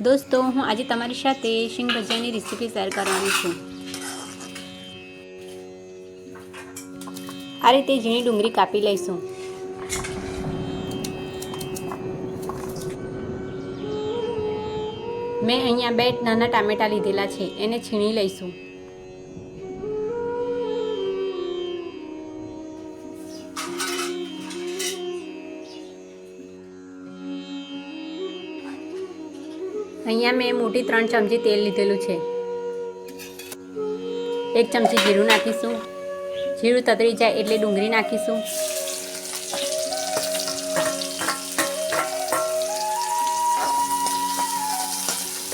દોસ્તો, હું આજે તમારી સાથે શીંગ ભજીયાની રેસીપી શેર કરવાની છું. આ રીતે ઝીણી ડુંગળી કાપી લઈશું. મેં અહીંયા બે નાના ટામેટાં લીધેલા છે, એને છીણી લઈશું. અહીંયા મેં મોટી ત્રણ ચમચી તેલ લીધેલું છે. એક ચમચી જીરું નાખીશું. જીરું તતરી જાય એટલે ડુંગળી નાખીશું.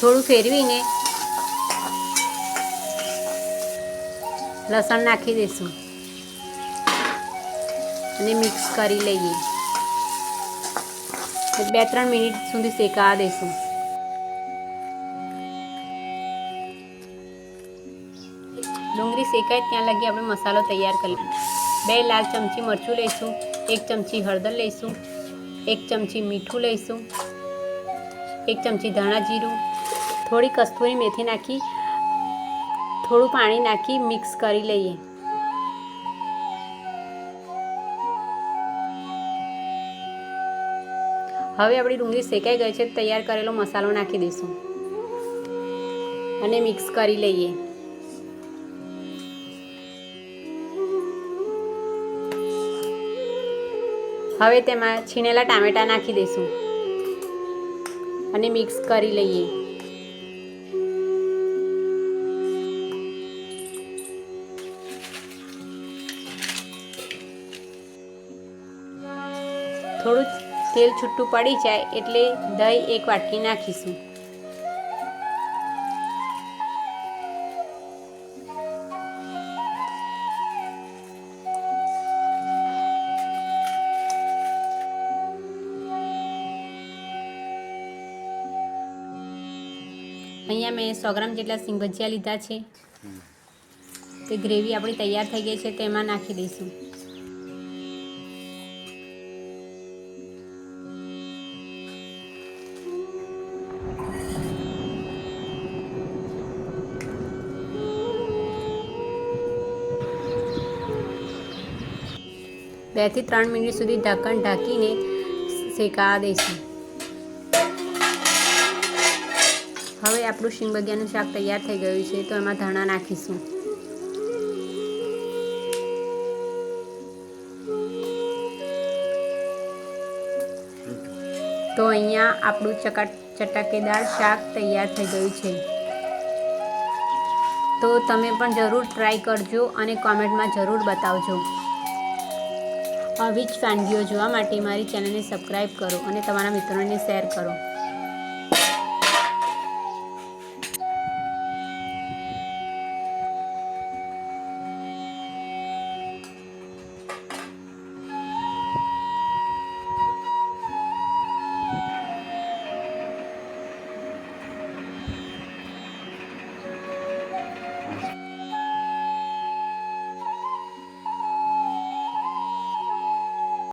થોડું ફેરવીને લસણ નાખી દઈશું. અને મિક્સ કરી લઈએ. બે ત્રણ મિનિટ સુધી શેકાવા દઈશું. ડુંગળી શેકાય ત્યાં લગી આપણે મસાલો તૈયાર કરી બે લાલ ચમચી મરચું લઈશું, એક ચમચી હળદર લઈશું, એક ચમચી મીઠું લઈશું, એક ચમચી ધાણા જીરું થોડી કસ્તુરી મેથી નાખી, થોડું પાણી નાખી મિક્સ કરી લઈએ. હવે આપણી ડુંગળી શેકાઈ ગઈ છે, તૈયાર કરેલો મસાલો નાખી દઈશું. અને મિક્સ કરી લઈએ. હવે તેમાં છીણેલા ટામેટાં નાખી દઈશું. અને મિક્સ કરી લઈએ. થોડું તેલ છૂટું પડી જાય એટલે દહીં એક વાટકી નાખીશું. અહીંયા મેં સો ગ્રામ જેટલા સિંગ ભજીયા લીધા છે. તે ગ્રેવી આપણી તૈયાર થઈ ગઈ છે તેમાં નાખી દઈશું. બેથી ત્રણ મિનિટ સુધી ઢાંકણ ઢાંકીને શેકાવા દઈશું. હવે આપણું શીંગબગિયાનું શાક તૈયાર થઈ ગયું છે, તો એમાં ધાણા નાખીશું. તો અહીંયા આપણું ચકાટ ચટાકેદાર શાક તૈયાર થઈ ગયું છે. તો તમે પણ જરૂર ટ્રાય કરજો અને કોમેન્ટમાં જરૂર બતાવજો. આવી જ વાનગીઓ જોવા માટે મારી ચેનલને સબસ્ક્રાઈબ કરો અને તમારા મિત્રોને શેર કરો.